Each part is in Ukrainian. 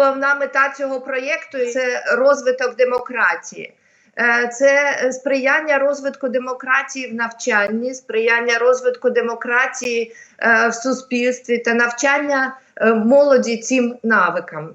головна мета цього проєкту це розвиток демократії. Е, Це сприяння розвитку демократії в навчанні, сприяння розвитку демократії е, в суспільстві та навчання е, молоді цим навикам.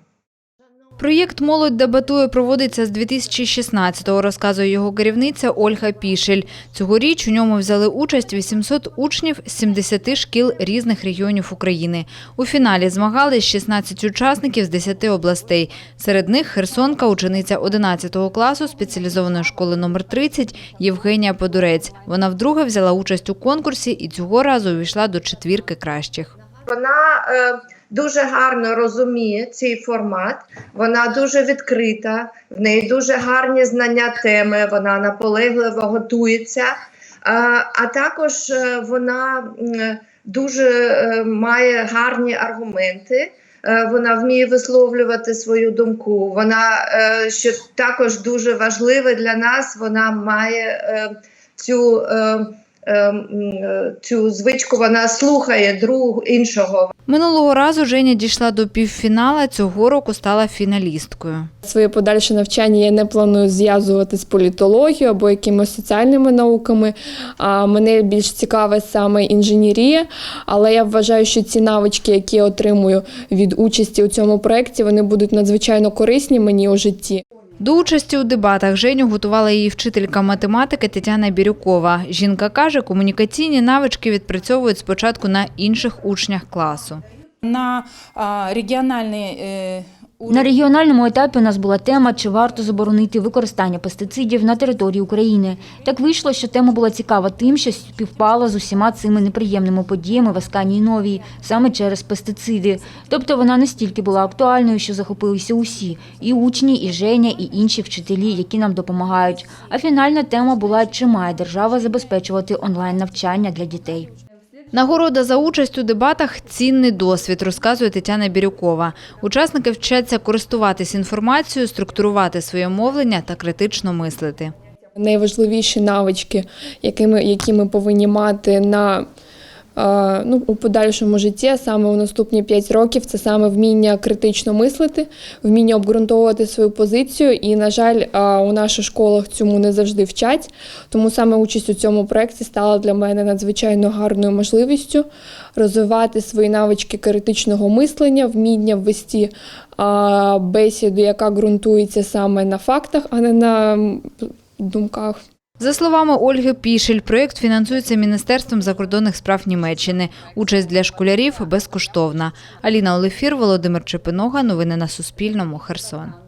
Проєкт Молодь дебатує проводиться з 2016-го, розказує його керівниця Ольга Пішель. Цьогоріч у ньому взяли участь 800 учнів з 70 шкіл різних регіонів України. У фіналі змагались 16 учасників з 10 областей. Серед них херсонка, учениця 11 класу спеціалізованої школи номер 30 Євгенія Подурець. Вона вдруге взяла участь у конкурсі і цього разу увійшла до четвірки кращих. Вона е, дуже гарно розуміє цей формат, вона дуже відкрита, в неї дуже гарні знання теми, вона наполегливо готується, е, а також е, вона дуже е, має гарні аргументи. е, Вона вміє висловлювати свою думку. Вона е, що також дуже важливе для нас. Вона має е, цю, е, е, е, цю звичку. Вона слухає друг іншого. Минулого разу Женя дійшла до півфінала, цього року стала фіналісткою. Своє подальше навчання я не планую зв'язувати з політологією або якимись соціальними науками. А мене більш цікавить саме інженерія, але я вважаю, що ці навички, які я отримую від участі у цьому проєкті, вони будуть надзвичайно корисні мені у житті. До участі у дебатах Женю готувала її вчителька математики Тетяна Бірюкова. Жінка каже, комунікаційні навички відпрацьовують спочатку на інших учнях класу. На регіональний е, На регіональному етапі у нас була тема, чи варто заборонити використання пестицидів на території України. Так вийшло, що тема була цікава тим, що співпала з усіма цими неприємними подіями в Асканії Новій, саме через пестициди. Тобто вона настільки була актуальною, що захопилися усі – і учні, і Женя, і інші вчителі, які нам допомагають. А фінальна тема була, чи має держава забезпечувати онлайн-навчання для дітей. Нагорода за участь у дебатах – цінний досвід, розказує Тетяна Бірюкова. Учасники вчаться користуватись інформацією, структурувати своє мовлення та критично мислити. Найважливіші навички, які ми, повинні мати на ну, у подальшому житті, саме у наступні 5 років, це саме вміння критично мислити, вміння обґрунтовувати свою позицію. І, на жаль, у наших школах цьому не завжди вчать. Тому саме участь у цьому проєкті стала для мене надзвичайно гарною можливістю розвивати свої навички критичного мислення, вміння ввести бесіду, яка ґрунтується саме на фактах, а не на думках. За словами Ольги Пішель, проєкт фінансується Міністерством закордонних справ Німеччини. Участь для школярів безкоштовна. Аліна Олефір, Володимир Чепинога. Новини на Суспільному. Херсон.